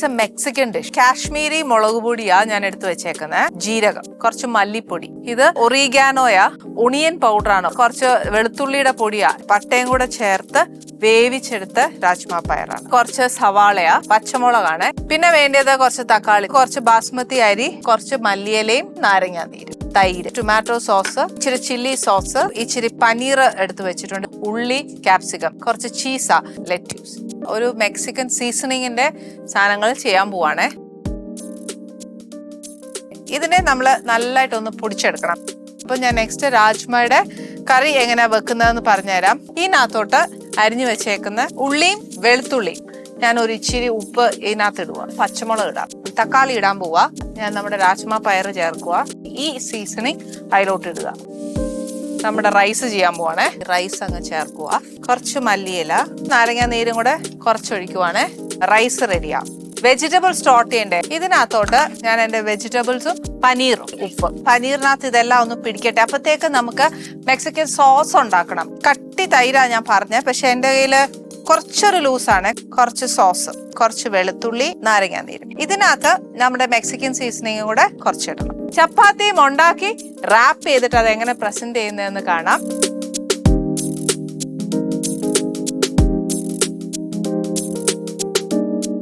It's a Mexican dish. Kashmiri മുളക് പൊടിയാ ഞാൻ എടുത്തു വെച്ചേക്കുന്നത് ജീരകം കുറച്ച് മല്ലിപ്പൊടി. ഇത് ഒറിഗാനോയാ ഒണിയൻ പൗഡർ ആണ് കുറച്ച് വെളുത്തുള്ളിയുടെ പൊടിയാ പട്ടയും കൂടെ ചേർത്ത് വേവിച്ചെടുത്ത് രാജ്മ പയറാണ്. കുറച്ച് സവാളയാ പച്ചമുളകാണ്. പിന്നെ വേണ്ടത് കുറച്ച് തക്കാളി കുറച്ച് ബാസ്മതി അരി കുറച്ച് മല്ലിയിലയും നാരങ്ങാ നീരും. തൈര് ടൊമാറ്റോ സോസ് ഇച്ചിരി ചില്ലി സോസ് ഇച്ചിരി പനീർ എടുത്തു വെച്ചിട്ടുണ്ട്. ഉള്ളി കാപ്സിക്കം കുറച്ച് ചീസ ലെറ്റ്യൂസ് ഒരു മെക്സിക്കൻ സീസണിങ്ങിന്റെ സാധനങ്ങൾ ചെയ്യാൻ പോവാണ്. ഇതിനെ നമ്മൾ നല്ലതായിട്ടൊന്ന് പൊടിച്ചെടുക്കണം. അപ്പൊ ഞാൻ നെക്സ്റ്റ് രാജ്മയുടെ കറി എങ്ങനെയാ വെക്കുന്നതെന്ന് പറഞ്ഞുതരാം. ഇതിനകത്തോട്ട് അരിഞ്ഞു വെച്ചേക്കുന്ന ഉള്ളിയും വെളുത്തുള്ളിയും ഞാൻ ഒരു ഇച്ചിരി ഉപ്പ് ഇതിനകത്ത് ഇടുക പച്ചമുളക് ഇടാം. തക്കാളി ഇടാൻ പോവാ. ഞാൻ നമ്മുടെ രാജ്മ പയർ ചേർക്കുക ഈ സീസണിങ് അതിലോട്ട് ഇടുക. നമ്മുടെ റൈസ് ചെയ്യാൻ പോവാണേ. റൈസ് അങ്ങ് ചേർക്കുക കുറച്ച് മല്ലിയില നാരങ്ങ നീരും കൂടെ കുറച്ചൊഴിക്കുവാണേ. റൈസ് റെഡിയാ. വെജിറ്റബിൾ സ്റ്റോർട്ട് ചെയ്യണ്ടേ? ഇതിനകത്തോട്ട് ഞാൻ എന്റെ വെജിറ്റബിൾസും പനീറും ഉപ്പ്. പനീറിനകത്ത് ഇതെല്ലാം ഒന്ന് പിടിക്കട്ടെ. അപ്പത്തേക്ക് നമുക്ക് മെക്സിക്കൻ സോസ് ഉണ്ടാക്കണം. കട്ടി തൈരാ ഞാൻ പറഞ്ഞത് പക്ഷെ എന്റെ കയ്യിൽ കുറച്ചൊരു ലൂസാണ് കുറച്ച് സോസ് കുറച്ച് വെളുത്തുള്ളി നാരങ്ങ നീര്. ഇതിനകത്ത് നമ്മുടെ മെക്സിക്കൻ സീസണിങ് കൂടെ കുറച്ചിടണം. ചപ്പാത്തിയും ഉണ്ടാക്കി റാപ്പ് ചെയ്തിട്ട് അത് എങ്ങനെ പ്രസന്റ് ചെയ്യുന്നതെന്ന് കാണാം.